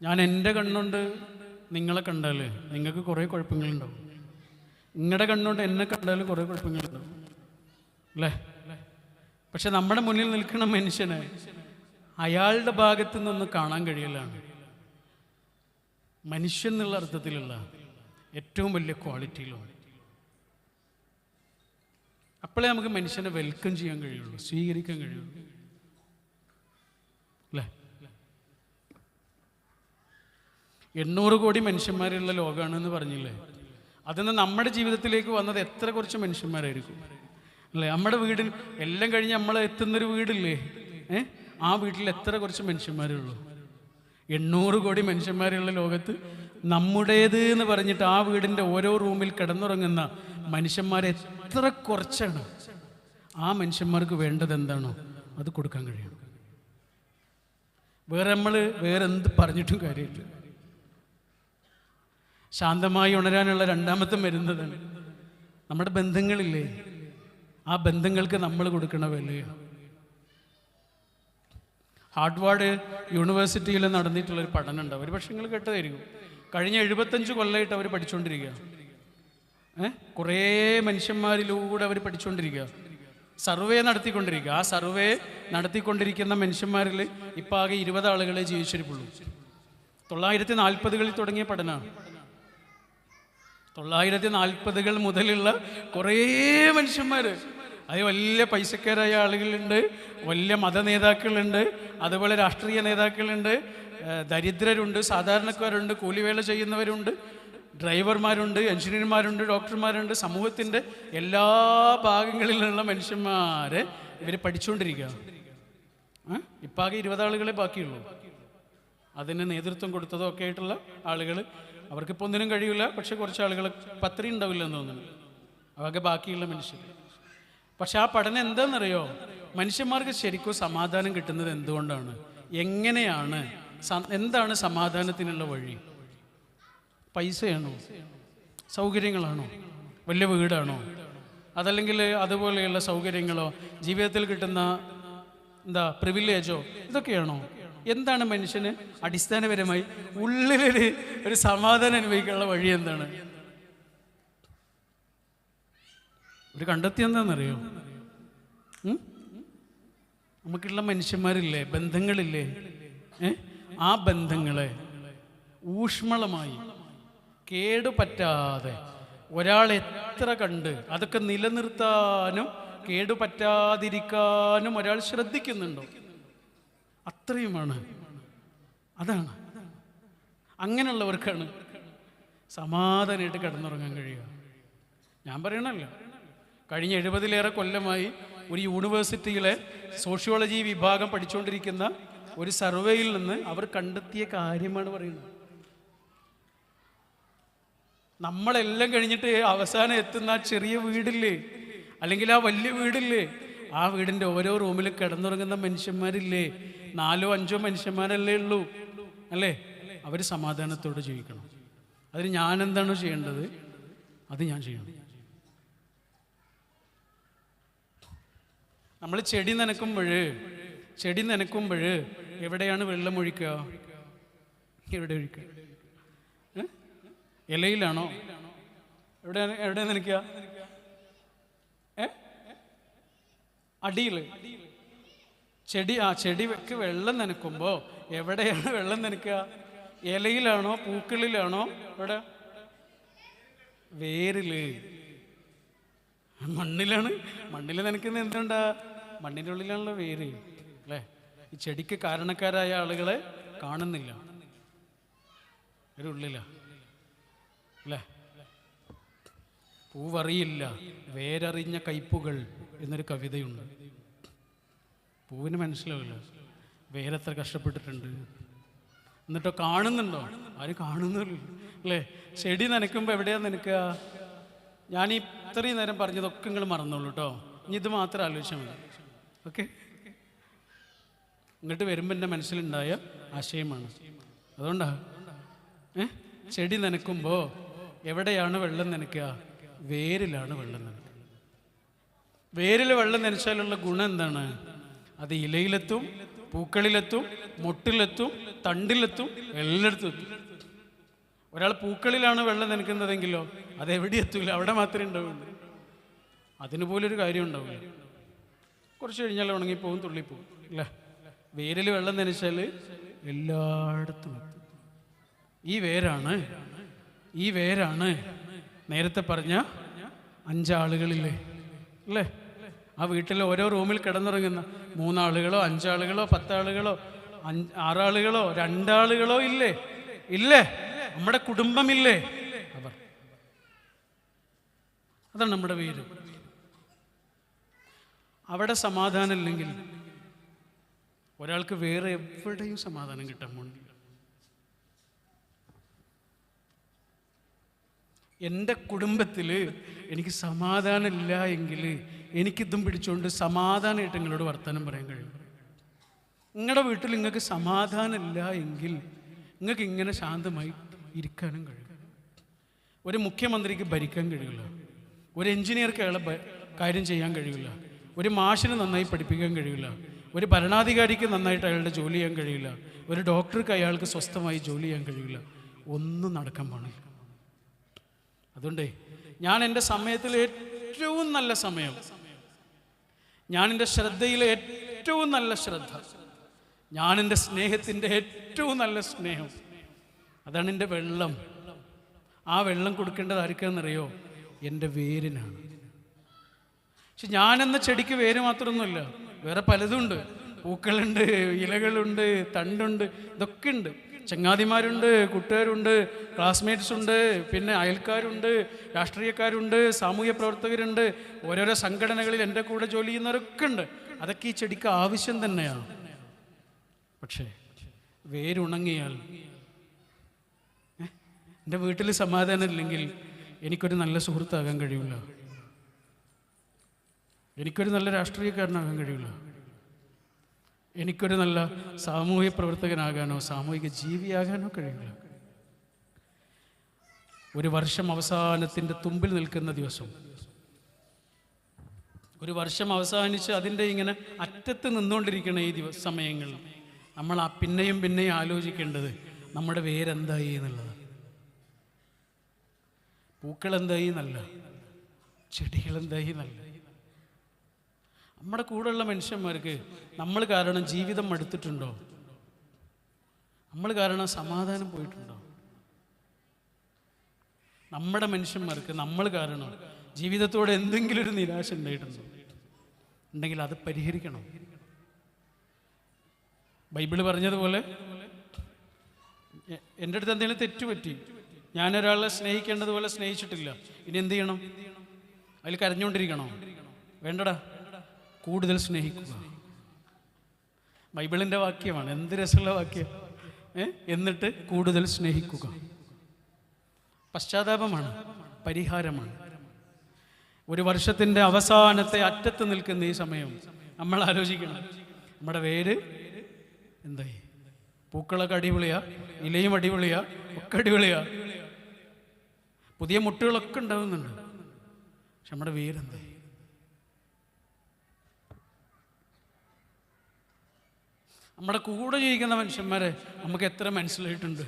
ഞാൻ എന്റെ കണ്ണുണ്ട് നിങ്ങളെ കണ്ടാൽ നിങ്ങൾക്ക് കുറേ കുഴപ്പങ്ങളുണ്ടാവും. നിങ്ങളുടെ കണ്ണുകൊണ്ട് എന്നെ കണ്ടാൽ കുറേ കുഴപ്പങ്ങളുണ്ടാവും. അല്ലേ? പക്ഷെ നമ്മുടെ മുന്നിൽ നിൽക്കുന്ന മനുഷ്യനെ അയാളുടെ ഭാഗത്തു നിന്ന് കാണാൻ കഴിയലാണ് മനുഷ്യൻ എന്നുള്ള അർത്ഥത്തിലുള്ള ഏറ്റവും വലിയ ക്വാളിറ്റിയിലാണ് അപ്പോഴേ നമുക്ക് മനുഷ്യനെ വെൽക്കം ചെയ്യാൻ കഴിയുള്ളൂ സ്വീകരിക്കാൻ കഴിയുള്ളൂ അല്ലേ എണ്ണൂറ് കോടി മനുഷ്യന്മാരുള്ള ലോകമാണെന്ന് പറഞ്ഞില്ലേ? അതിന്ന് നമ്മുടെ ജീവിതത്തിലേക്ക് വന്നത് എത്ര കുറച്ച് മനുഷ്യന്മാരായിരിക്കും? അല്ലേ? നമ്മുടെ വീടിൽ എല്ലാം കഴിഞ്ഞ് നമ്മൾ എത്തുന്നൊരു വീടില്ലേ? ഏ? ആ വീട്ടിൽ എത്ര കുറച്ച് മനുഷ്യന്മാരുള്ളൂ? എണ്ണൂറ് കോടി മനുഷ്യന്മാരുള്ള ലോകത്ത് നമ്മുടേത് എന്ന് പറഞ്ഞിട്ട് ആ വീടിന്റെ ഓരോ റൂമിൽ കിടന്നുറങ്ങുന്ന മനുഷ്യന്മാരെ എത്ര കുറച്ചാണ്? ആ മനുഷ്യന്മാർക്ക് വേണ്ടത് എന്താണോ അത് കൊടുക്കാൻ കഴിയും വേറെ നമ്മൾ വേറെ എന്ത് പറഞ്ഞിട്ടും കാര്യമില്ല. ശാന്തമായി ഉണരാനുള്ള രണ്ടാമത്തെ മരുന്നതാണ്. നമ്മുടെ ബന്ധങ്ങളില്ലേ? ആ ബന്ധങ്ങൾക്ക് നമ്മൾ കൊടുക്കണ വിലയാണ് ഹാർഡ്വാർഡ് യൂണിവേഴ്സിറ്റിയിൽ നടന്നിട്ടുള്ളൊരു പഠനമുണ്ട്. ഒരു പക്ഷേ നിങ്ങൾ കേട്ടതായിരിക്കും. കഴിഞ്ഞ എഴുപത്തഞ്ച് കൊല്ലമായിട്ട് അവർ പഠിച്ചുകൊണ്ടിരിക്കുക. ഏ? കുറേ മനുഷ്യന്മാരിലൂടെ അവർ പഠിച്ചുകൊണ്ടിരിക്കുക. സർവേ നടത്തിക്കൊണ്ടിരിക്കുക. ആ സർവേ നടത്തിക്കൊണ്ടിരിക്കുന്ന മനുഷ്യന്മാരിൽ ഇപ്പം ആകെ ഇരുപത് ആളുകളെ ജീവിച്ചിരിപ്പുള്ളൂ. തൊള്ളായിരത്തി നാൽപ്പതുകളിൽ തുടങ്ങിയ പഠനമാണ്. തൊള്ളായിരത്തി നാൽപ്പതുകൾ മുതലുള്ള കുറേ മനുഷ്യന്മാർ അത് വലിയ പൈസക്കാരായ ആളുകളുണ്ട് വലിയ മത നേതാക്കളുണ്ട് അതുപോലെ രാഷ്ട്രീയ നേതാക്കളുണ്ട് ദരിദ്രരുണ്ട് സാധാരണക്കാരുണ്ട് കൂലിവേല ചെയ്യുന്നവരുണ്ട് ഡ്രൈവർമാരുണ്ട് എഞ്ചിനീയർമാരുണ്ട് ഡോക്ടർമാരുണ്ട് സമൂഹത്തിന്റെ എല്ലാ ഭാഗങ്ങളിലുള്ള മനുഷ്യന്മാരെ ഇവർ പഠിച്ചുകൊണ്ടിരിക്കുക ഇപ്പം ആകെ ഇരുപത് ആളുകളെ ബാക്കിയുള്ളൂ. അതിന് നേതൃത്വം കൊടുത്തതോ ഒക്കെ ആയിട്ടുള്ള ആളുകൾ അവർക്കിപ്പോൾ ഒന്നിനും കഴിയില്ല പക്ഷെ കുറച്ച് ആളുകൾ പത്രി ഉണ്ടാവില്ല എന്ന് തോന്നുന്നു. അവർക്ക് ബാക്കിയുള്ള മനുഷ്യർ പക്ഷെ ആ പഠനം എന്താണെന്നറിയോ മനുഷ്യന്മാർക്ക് ശരിക്കും സമാധാനം കിട്ടുന്നത് എന്തുകൊണ്ടാണ്? എങ്ങനെയാണ്? എന്താണ് സമാധാനത്തിനുള്ള വഴി? പൈസയാണോ? സൗകര്യങ്ങളാണോ? വലിയ വീടാണോ? അതല്ലെങ്കിൽ അതുപോലെയുള്ള സൗകര്യങ്ങളോ? ജീവിതത്തിൽ കിട്ടുന്ന എന്താ പ്രിവിലേജോ ഇതൊക്കെയാണോ? എന്താണ് മനുഷ്യന് അടിസ്ഥാനപരമായി ഉള്ളിലൊരു ഒരു സമാധാനം അനുഭവിക്കാനുള്ള വഴി എന്താണ്? ഒരു കണ്ടെത്തി എന്താണെന്നറിയോ? നമുക്കുള്ള മനുഷ്യന്മാരില്ലേ? ബന്ധങ്ങളില്ലേ? ആ ബന്ധങ്ങളെ ഊഷ്മളമായി കേടുപറ്റാതെ ഒരാൾ എത്ര കണ്ട് അതൊക്കെ നിലനിർത്താനും കേടുപറ്റാതിരിക്കാനും ഒരാൾ ശ്രദ്ധിക്കുന്നുണ്ടോ? അത്രയുമാണ്. അതാണ്. അങ്ങനെയുള്ളവർക്കാണ് സമാധാനമായിട്ട് കിടന്നുറങ്ങാൻ കഴിയുക. ഞാൻ പറയണല്ലോ കഴിഞ്ഞ എഴുപതിലേറെ കൊല്ലമായി ഒരു യൂണിവേഴ്സിറ്റിയിലെ സോഷ്യോളജി വിഭാഗം പഠിച്ചുകൊണ്ടിരിക്കുന്ന ഒരു സർവേയിൽ നിന്ന് അവർ കണ്ടെത്തിയ കാര്യമാണ് പറയുന്നത്. നമ്മളെല്ലാം കഴിഞ്ഞിട്ട് അവസാനം എത്തുന്ന ആ ചെറിയ വീടില്ലേ? അല്ലെങ്കിൽ ആ വലിയ വീടില്ലേ? ആ വീടിന്റെ ഓരോ റൂമിലും കിടന്നുറങ്ങുന്ന മനുഷ്യന്മാരില്ലേ? നാലോ അഞ്ചോ മനുഷ്യന്മാരല്ലേ ഉള്ളൂ അല്ലേ? അവർ സമാധാനത്തോടെ ജീവിക്കണം. അതിന് ഞാൻ എന്താണ് ചെയ്യേണ്ടത്? അത് ഞാൻ ചെയ്യണം. നമ്മൾ ചെടി നനക്കുമ്പോൾ ചെടി നനക്കുമ്പോൾ എവിടെയാണ് വെള്ളം ഒഴിക്കുക? എവിടെ ഒഴിക്കുക? ഇലയിലാണോ? എവിടെ എവിടെ നനയ്ക്കുക? ഏ? അടിയിൽ ചെടി ആ ചെടിക്ക് വെള്ളം നനക്കുമ്പോൾ എവിടെയാണ് വെള്ളം നനക്കുക ഇലയിലാണോ പൂക്കളിലാണോ? എവിടെ? വേരിൽ. മണ്ണിലാണ്. മണ്ണിൽ നനക്കുന്നത് എന്തുണ്ടാ മണ്ണിന്റെ ഉള്ളിലാണല്ലോ വേര് അല്ലേ? ഈ ചെടിക്ക് കാരണക്കാരായ ആളുകളെ കാണുന്നില്ല. ഒരുള്ളില. അല്ലേ? പൂവറിയില്ല. വേരറിഞ്ഞ കയ്പുകൾ എന്നൊരു കവിതയുണ്ട്. പൂവിന് മനസ്സിലാവില്ല. വേരെത്ര കഷ്ടപ്പെട്ടിട്ടുണ്ട്. എന്നിട്ടോ കാണുന്നുണ്ടോ? ആരും കാണുന്നില്ല. അല്ലേ? ചെടി നനയ്ക്കുമ്പോൾ എവിടെയാ നനക്കുക ഞാൻ ഈ ഇത്രയും നേരം പറഞ്ഞതൊക്കെ നിങ്ങൾ മറന്നോളൂ കേട്ടോ ഇനി ഇത് മാത്രം ആലോചിച്ചാൽ മതി. ഓക്കെ? ഇങ്ങോട്ട് വരുമ്പോൾ എന്റെ മനസ്സിലുണ്ടായ ആശയമാണ്. അതുകൊണ്ടാ. ഏ? ചെടി നനയ്ക്കുമ്പോൾ എവിടെയാണ് വെള്ളം നനയ്ക്കുക വേരിലാണ് വെള്ളം നനയ്ക്കുക വേരിൽ വെള്ളം നനച്ചാലുള്ള ഗുണം എന്താണ്? അത് ഇലയിലെത്തും പൂക്കളിലെത്തും മുട്ടിലെത്തും തണ്ടിലെത്തും എല്ലായിടത്തും എത്തും ഒരാൾ പൂക്കളിലാണ് വെള്ളം നനയ്ക്കുന്നതെങ്കിലോ അതെവിടെ എത്തൂല? അവിടെ മാത്രമേ ഉണ്ടാവുള്ളൂ. അതിനുപോലൊരു കാര്യം ഉണ്ടാവില്ല. കുറച്ച് കഴിഞ്ഞാൽ ഉണങ്ങിപ്പോവും തുള്ളിപ്പോവും ഇല്ല വേരിൽ വെള്ളം നനച്ചാൽ എല്ലായിടത്തും എത്തും. ഈ വേരാണ് ഈ വേരാണ് നേരത്തെ പറഞ്ഞ അഞ്ചാളുകളില്ലേ? അല്ലേ? ആ വീട്ടിൽ ഓരോ റൂമിൽ കിടന്നുറങ്ങുന്ന മൂന്നാളുകളോ അഞ്ചാളുകളോ പത്താളുകളോ അഞ്ച് ആറാളുകളോ രണ്ടാളുകളോ ഇല്ലേ? ഇല്ലേ? നമ്മുടെ കുടുംബമില്ലേ? അവർ. അതാണ് നമ്മുടെ വീട് അവിടെ സമാധാനം ഇല്ലെങ്കിൽ ഒരാൾക്ക് വേറെ എവിടെയും സമാധാനം കിട്ടാൻ പോണില്ല. എന്റെ കുടുംബത്തിൽ എനിക്ക് സമാധാനമില്ല എങ്കിൽ എനിക്കിതും പിടിച്ചുകൊണ്ട് സമാധാനമായിട്ട് നിങ്ങളോട് വർത്തമാനം പറയാൻ കഴിയും. നിങ്ങളുടെ വീട്ടിൽ നിങ്ങൾക്ക് സമാധാനമില്ല എങ്കിൽ നിങ്ങൾക്ക് ഇങ്ങനെ ശാന്തമായി ഇരിക്കാനും കഴിയും. ഒരു മുഖ്യമന്ത്രിക്ക് ഭരിക്കാൻ കഴിയില്ല. ഒരു എഞ്ചിനീയർക്ക് അയാളെ കാര്യം ചെയ്യാൻ കഴിയില്ല. ഒരു മാഷിന് നന്നായി പഠിപ്പിക്കാൻ കഴിയില്ല. ഒരു ഭരണാധികാരിക്ക് നന്നായിട്ട് അയാളുടെ ജോലി ചെയ്യാൻ കഴിയില്ല. ഒരു ഡോക്ടർക്ക് അയാൾക്ക് സ്വസ്ഥമായി ജോലി ചെയ്യാൻ കഴിയില്ല. ഒന്നും നടക്കാൻ പാടില്ല. അതുകൊണ്ടേ ഞാൻ എന്റെ സമയത്തിൽ ഏറ്റവും നല്ല സമയം ഞാൻ എന്റെ ശ്രദ്ധയിലെ ഏറ്റവും നല്ല ശ്രദ്ധ. ഞാൻ എന്റെ സ്നേഹത്തിന്റെ ഏറ്റവും നല്ല സ്നേഹം. അതാണ് എന്റെ വെള്ളം. ആ വെള്ളം കൊടുക്കേണ്ടത് ആർക്കാണെന്നറിയോ? എന്റെ വേരിനാണ്. പക്ഷെ ഞാനെന്ന ചെടിക്ക് വേര് മാത്രമൊന്നുമില്ല. വേറെ പലതുണ്ട്. പൂക്കളുണ്ട് ഇലകളുണ്ട് തണ്ടുണ്ട് ഇതൊക്കെ ഉണ്ട്. ചങ്ങാതിമാരുണ്ട് കൂട്ടുകാരുണ്ട് ക്ലാസ്മേറ്റ്സ് ഉണ്ട് പിന്നെ അയൽക്കാരുണ്ട് രാഷ്ട്രീയക്കാരുണ്ട് സാമൂഹ്യ പ്രവർത്തകരുണ്ട്. ഓരോരോ സംഘടനകളിൽ എന്റെ കൂടെ ജോലി ചെയ്യുന്നവരൊക്കെ ഉണ്ട്. അതൊക്കെ ഈ ചെടിക്ക് ആവശ്യം തന്നെയാണ്. പക്ഷേ വേരുണങ്ങിയാൽ? എന്റെ വീട്ടിൽ സമാധാനം ഇല്ലെങ്കിൽ എനിക്കൊരു നല്ല സുഹൃത്താകാൻ കഴിയില്ല എനിക്കൊരു നല്ല രാഷ്ട്രീയക്കാരനാകാൻ കഴിയില്ല എനിക്കൊരു നല്ല സാമൂഹ്യ പ്രവർത്തകനാകാനോ സാമൂഹിക ജീവിയാകാനോ കഴിയില്ല. ഒരു വർഷം അവസാനത്തിന്റെ തുമ്പിൽ നിൽക്കുന്ന ദിവസം ഒരു വർഷം അവസാനിച്ച് അതിന്റെ ഇങ്ങനെ അറ്റത്ത് നിന്നുകൊണ്ടിരിക്കുന്ന ഈ ദിവസ സമയങ്ങളിൽ നമ്മൾ ആ പിന്നെയും പിന്നെയും ആലോചിക്കേണ്ടത് നമ്മുടെ വേരെന്തായി എന്നുള്ളത്. പൂക്കൾ എന്തായി എന്നല്ല ചെടികൾ എന്തായി നമ്മുടെ കൂടെയുള്ള മനുഷ്യന്മാർക്ക് നമ്മൾ കാരണം ജീവിതം എടുത്തിട്ടുണ്ടോ നമ്മൾ കാരണം സമാധാനം പോയിട്ടുണ്ടോ? നമ്മുടെ മനുഷ്യന്മാർക്ക് നമ്മൾ കാരണം ജീവിതത്തോടെ എന്തെങ്കിലും ഒരു നിരാശ ഉണ്ടായിട്ടുണ്ടോ? ഉണ്ടെങ്കിൽ അത് പരിഹരിക്കണം. ബൈബിൾ പറഞ്ഞതുപോലെ എന്റെ അടുത്ത് എന്തെങ്കിലും തെറ്റുപറ്റി ഞാനൊരാളെ സ്നേഹിക്കേണ്ടതുപോലെ സ്നേഹിച്ചിട്ടില്ല ഇനി എന്ത് ചെയ്യണം? അതിൽ കരഞ്ഞുകൊണ്ടിരിക്കണോ? വേണ്ടടാ. കൂടുതൽ സ്നേഹിക്കുക. ബൈബിളിന്റെ വാക്യമാണ്. എന്ത് രസമുള്ള വാക്യം? എന്നിട്ട് കൂടുതൽ സ്നേഹിക്കുക. പശ്ചാത്താപമാണ്. പരിഹാരമാണ്. ഒരു വർഷത്തിന്റെ അവസാനത്തെ അറ്റത്ത് നിൽക്കുന്ന ഈ സമയം നമ്മൾ ആലോചിക്കണം. നമ്മുടെ വേര് എന്തായി? പൂക്കളൊക്കെ അടിപൊളിയാ? ഇലയും അടിപൊളിയാ? ഒക്കെ അടിപൊളിയാ? പുതിയ മുട്ടുകളൊക്കെ ഉണ്ടാവുന്നുണ്ട്. പക്ഷെ നമ്മുടെ വേരെന്തായി നമ്മുടെ കൂടെ ജീവിക്കുന്ന മനുഷ്യന്മാരെ നമുക്ക് എത്ര മനസ്സിലായിട്ടുണ്ട്.